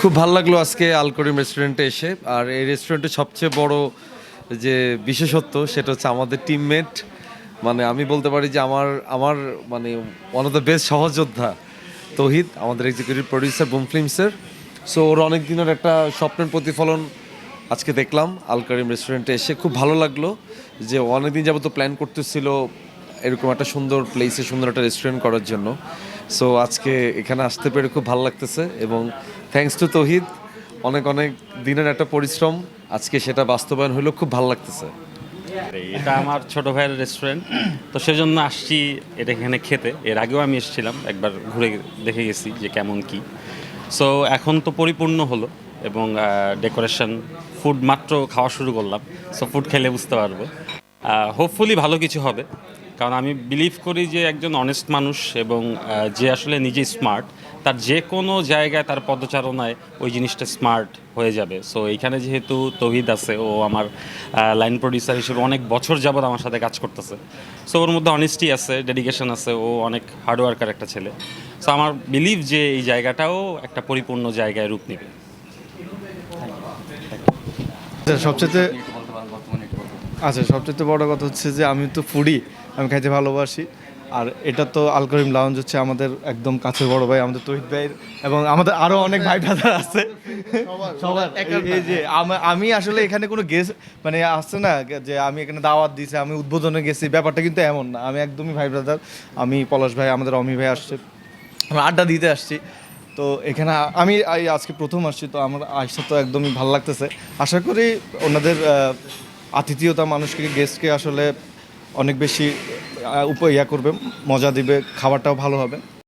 খুব ভালো লাগল আজকে আল করিম রেস্টুরেন্টে এসে। আর এই রেস্টুরেন্টের সবচেয়ে বড় যে বিশেষত্ব, সেটা হচ্ছে আমাদের টিমমেট মানে আমি বলতে পারি যে আমার আমার মানে ওয়ান অফ দ্য বেস্ট সহযোদ্ধা তহিদ, আমাদের এক্সিকিউটিভ প্রডিউসার বুম ফিল্মসের সো ওর অনেক দিনের একটা স্বপ্নের প্রতিফলন আজকে দেখলাম আল করিম রেস্টুরেন্টে এসে। খুব ভালো লাগল যে অনেক অনেকদিন যাবত প্ল্যান করতেছিল এরকম একটা সুন্দর প্লেসে সুন্দর একটা রেস্টুরেন্ট করার জন্য। সো আজকে এখানে আসতে পেরে খুব ভালো লাগতেছে এবং থ্যাঙ্কস টু তহিদ অনেক অনেক দিনের একটা পরিশ্রম। আজকে সেটা বাস্তবায়ন হলো খুব ভালো লাগতেছে। এটা আমার ছোট ভাইয়ের রেস্টুরেন্ট তো সেজন্য আসছি এটা এখানে খেতে। এর আগেও আমি এসেছিলাম, একবার ঘুরে দেখে গেছি যে কেমন কি। সো এখন তো পরিপূর্ণ হলো এবং ডেকোরেশন ফুড মাত্র খাওয়া শুরু করলাম। সো ফুড খেলে বুঝতে পারব। হোপফুলি ভালো কিছু হবে। কারণ আমি বিলিভ করি যে একজন অনেস্ট মানুষ এবং যে আসলে নিজে স্মার্ট তার যে কোনো জায়গায় তার পদচারণায় ওই জিনিসটা স্মার্ট হয়ে যাবে। সো এইখানে যেহেতু তহিদ আছে ও আমার লাইন প্রডিউসার হিসেবে অনেক বছর যাবত আমার সাথে কাজ করতেছে। সো ওর মধ্যে অনেস্টি আছে ডেডিকেশন আছে ও অনেক হার্ডওয়ার্কার একটা ছেলে। সো আমার বিলিভ যে এই জায়গাটাও একটা পরিপূর্ণ জায়গায় রূপ নেবে। আচ্ছা সবচেয়ে আচ্ছা সবচেয়ে বড় কথা হচ্ছে যে আমি তো ফুডি আমি খাইতে ভালোবাসি। আর এটা তো আলকরিম লাউঞ্জ হচ্ছে আমাদের একদম কাছের বড় ভাই আমাদের তহিদ ভাইয়ের এবং আমাদের আরও অনেক ভাই ব্রাদার আছে। সবার এই- এই যে আমি আসলে এখানে কোনো গেস মানে আসছে না যে আমি এখানে দাওয়াত দিয়েছি আমি উদ্বোধনে গেছি ব্যাপারটা কিন্তু এমন না। আমি একদমই ভাই ব্রাদার আমি পলাশ ভাই আমাদের অমি ভাই আসছে। আমরা আড্ডা দিতে আসছি। তো এখানে আমি আজকে প্রথম আসছি তো আমার আসতে তো একদমই ভালো লাগতেছে। আশা করি ওনাদের আতিথেয়তা মানুষকে গেস্টকে আসলে অনেক বেশি ইয়া করবে মজা দিবে খাবারটাও ভালো হবে।